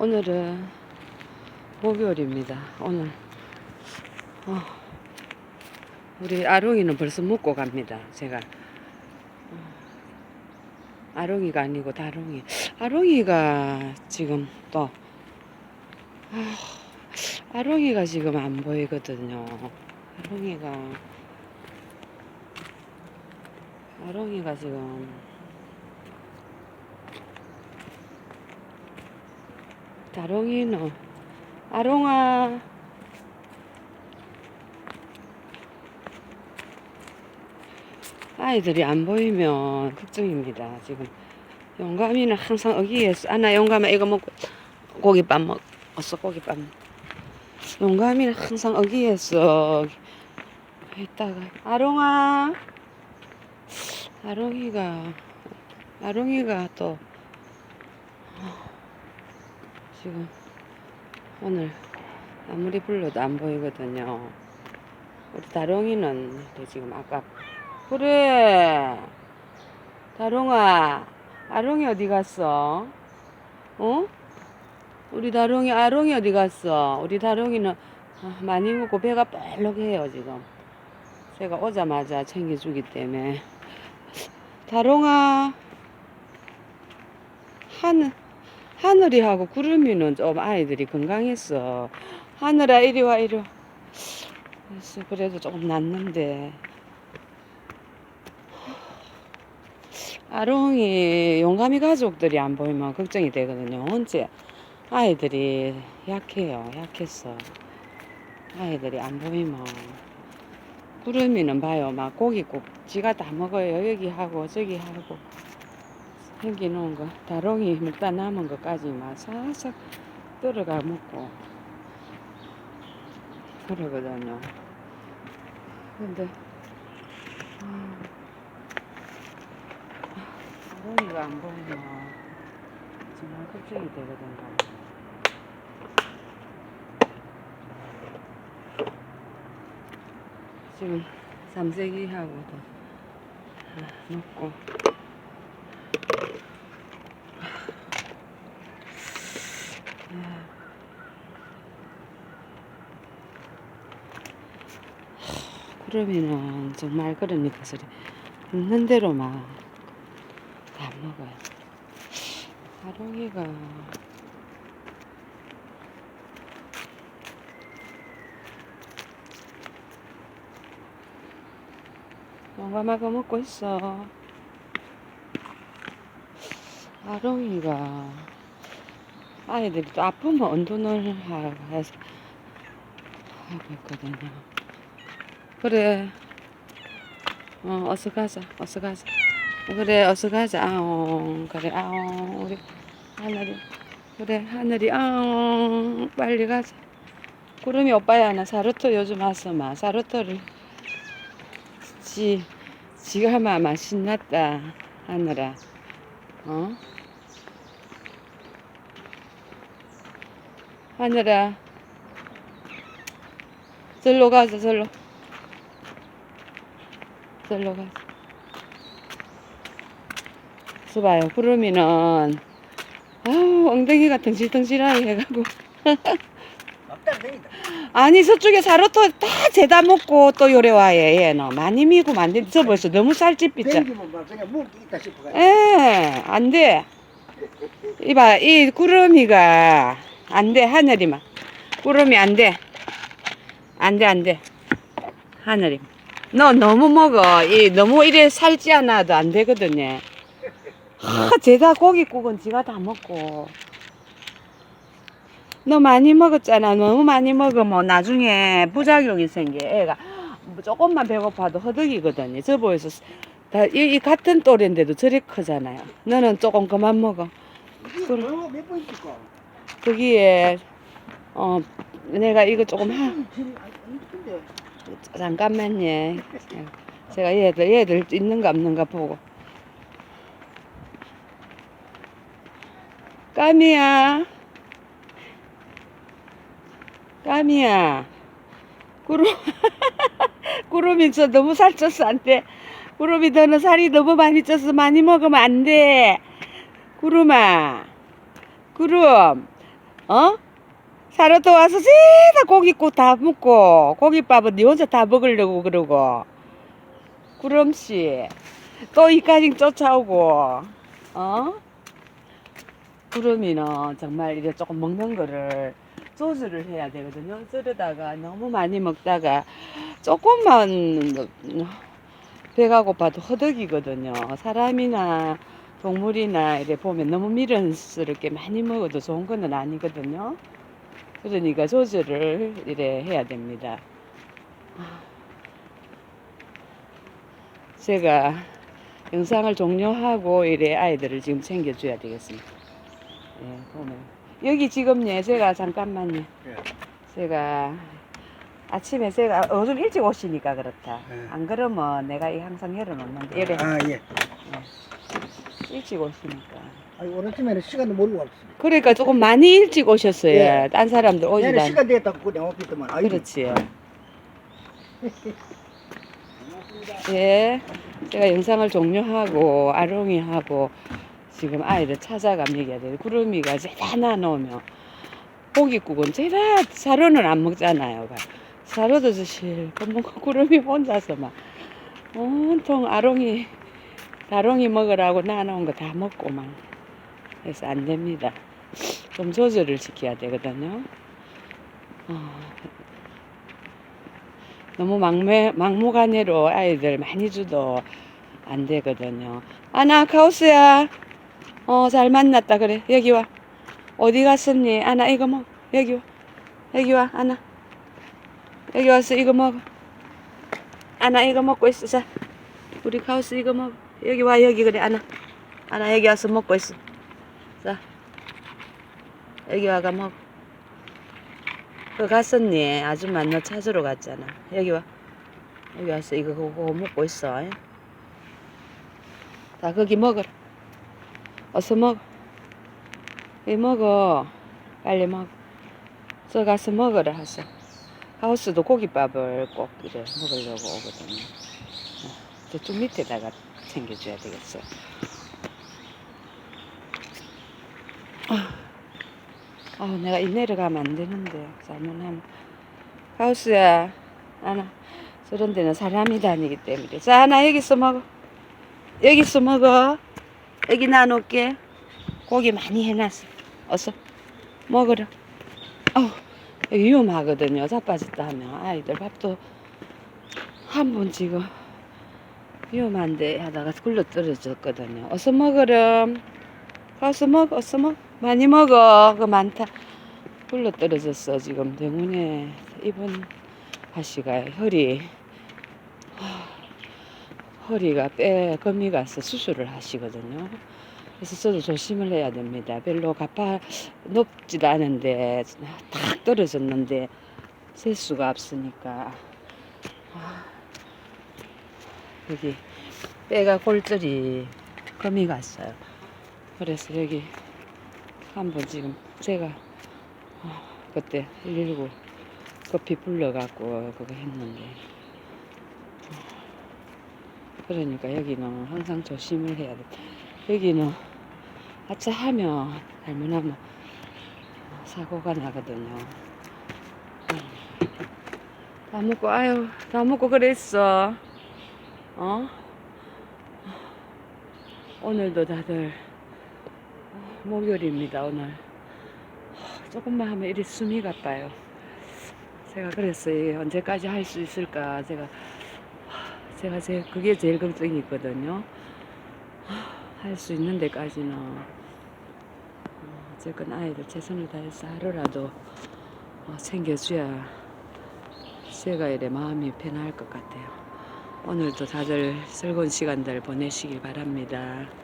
오늘은 목요일입니다. 오늘 어, 우리 아롱이는 벌써 먹고 갑니다. 제가 어, 아롱이가 아니고 다롱이. 아롱이가 지금 또 아, 아롱이가 지금 안 보이거든요. 아롱이가 아롱이가 지금 다롱이는 아롱아. 아이들이 안 보이면 걱정입니다 지금. 영감이는 항상 어기에서 아나 영감아 이거 먹고 고기밥 먹었어 고기밥 영감이는 항상 어기에서 있다가 아롱아. 아롱이가 아롱이가 또 지금 오늘 아무리 불러도 안 보이거든요. 우리 다롱이는 지금 아까 그래 다롱아 아롱이 어디 갔어? 어? 우리 다롱이 아롱이 어디 갔어? 우리 다롱이는 아, 많이 먹고 배가 뻘록해요 지금. 제가 오자마자 챙겨주기 때문에 다롱아 하늘 하늘이 하고 구름이는 좀 아이들이 건강했어. 하늘아 이리 와 이리 와. 그래도 조금 낫는데 아롱이 용감이 가족들이 안 보이면 걱정이 되거든요. 언제 아이들이 약해요. 약했어. 아이들이 안 보이면 구름이는 봐요. 막 고기 국 지가 다 먹어요. 여기 하고 저기 하고. 생기 놓은 거 다롱이 먹다 남은 것까지 막 싹싹 들어가 먹고 그러거든요. 근데 음, 다롱이가 안 보이면 정말 걱정이 되거든요. 지금 삼색이하고도 아, 먹고 그러면은 정말 그러니까 소리 있는 대로만 다 먹어요. 하롱이가 용감하게 먹고 있어. 아롱이가 아이들이 또 아프면 해서 하고 있거든요. 그래. 어, 어서 가자. 어서 가자. 그래, 어서 가자. 아옹. 그래, 아옹. 우리 하늘이. 그래, 하늘이. 아옹. 빨리 가자. 구름이 오빠야, 나 사루토 요즘 왔어, 마. 사루토를. 지, 지가 마마 신났다. 하늘아. 어? 하늘아. 절로 가자, 절로. 절로 가자. 수봐요. 구름이는, 아우, 엉덩이가 덩실덩실하게 해가고. 아니, 저쪽에 사로토 다 재다 먹고 또 요래 와예, 얘는. 많이 미고 안 돼. 저 벌써 너무 있다 싶어가지고. 에, 안 돼. 이봐, 이 구름이가 안 돼, 하늘이만. 구름이 안 돼. 안 돼, 안 돼. 하늘이. 너 너무 먹어. 이 너무 이래 살지 않아도 안 되거든요. 하, 제가 고깃국은 지가 다 먹고. 너 많이 먹었잖아. 너무 많이 먹으면 나중에 부작용이 생겨. 애가 조금만 배고파도 허덕이거든요. 저 보여서 다, 이, 이 같은 또래인데도 저리 크잖아요. 너는 조금 그만 먹어. 있을까? 거기에, 어, 내가 이거 조금 하, 근데 잠깐만요. 제가 얘들, 얘들 있는가 없는가 보고. 까미야. 까미야. 구름, 구름이 저 너무 살쪘어, 안 돼. 구름이 너는 살이 너무 많이 쪄서 많이 먹으면 안 돼. 구름아. 구름. 어? 사료도 와서 진짜 고깃국 다 먹고 고깃밥은 니 혼자 다 먹으려고 그러고 구름씨 또 이까지 쫓아오고 어? 구름이는 정말 이래 조금 먹는 거를 조절을 해야 되거든요. 그러다가 너무 많이 먹다가 조금만 배가 고파도 허덕이거든요. 사람이나 동물이나 이래 보면 너무 미련스럽게 많이 먹어도 좋은 거는 아니거든요. 그러니까 조절을 이래 해야 됩니다. 제가 영상을 종료하고 이래 아이들을 지금 챙겨줘야 되겠습니다. 예, 보면 여기 지금 예, 제가 잠깐만요. 예. 제가 아침에 제가 어, 좀 일찍 오시니까 그렇다. 예. 안 그러면 내가 이 항상 열어놓는데 이래 아 예. 일찍 오시니까. 아니 오늘 아침에는 시간도 모르고 왔습니다. 그러니까 조금 많이 일찍 오셨어요. 예. 딴 사람들 오지도 않. 시간 됐다고 그냥 없겠더만. 아이고. 그렇지요. 예. 제가 영상을 종료하고 아롱이하고 지금 아이를 돼요. 구름이가 제다 놔놓으면 고깃국은 제다 사료는 안 먹잖아요. 봐. 사료도 주실 뭔가 구름이 혼자서 막 온통 아롱이 다롱이 먹으라고 놔놓은 거다 먹고 막 그래서 안 됩니다. 좀 조절을 지켜야 되거든요. 어, 너무 막매, 막무가내로 아이들 많이 줘도 안 되거든요. 아나 카우스야. 어, 잘 만났다 그래. 여기 와. 어디 갔었니? 아나 이거 먹. 여기 와. 여기 와. 아나. 여기 와서 이거 먹어. 아나 이거 먹고 있어. 자. 우리 카우스 이거 먹어. 여기 와. 여기 그래. 아나. 아나 여기 와서 먹고 있어. 자. 여기 와가 먹어. 그 갔었니? 아줌마 너 찾으러 갔잖아. 여기 와. 여기 와서 이거 그거 먹고 있어. 다 거기 먹어라. 어서 먹어. 이 먹어. 빨리 먹어. 저 가서 먹어라 하서. 하우스도 고깃밥을 꼭 이래 먹으려고 오거든요. 어, 저쪽 밑에다가 챙겨줘야 되겠어요. 아, 내가 이 내려가면 안 되는데 잘못하면. 하우스야 하나 저런 데는 사람이 다니기 때문에. 자 하나 여기서 먹어. 여기서 먹어. 여기 놔놓을게. 고기 많이 해놨어. 어서 먹어라 어우 위험하거든요. 자빠졌다 하면. 아이들 밥도 한 번 지금 위험한데 하다가 굴러 떨어졌거든요. 어서 먹어라. 가서 먹어 어서 먹어 많이 먹어. 그 많다. 굴러 떨어졌어 지금. 병원에. 입원 하시가 허리 허리가 뼈에 금이 가서 수술을 하시거든요. 그래서 저도 조심을 해야 됩니다. 별로 가파 높지도 않은데 탁 떨어졌는데 셀 수가 없으니까. 아, 여기 뼈가 골절이 금이 갔어요. 그래서 여기 한번 지금 제가 어, 그때 119 급히 불러갖고 그거 했는데 그러니까 여기는 항상 조심을 해야 돼. 여기는 아차 하면 잘못하면 사고가 나거든요. 다 먹고 아유 다 먹고 그랬어. 어? 오늘도 다들 목요일입니다 오늘. 조금만 하면 이리 숨이 가빠요. 제가 그랬어요. 언제까지 할 수 있을까. 제가 제가 제 그게 제일 걱정이 있거든요. 할 수 있는 데까지는 어, 어쨌건 아이들 최선을 다해서 하루라도 어, 챙겨줘야 제가 이래 마음이 편할 것 같아요. 오늘도 다들 즐거운 시간들 보내시길 바랍니다.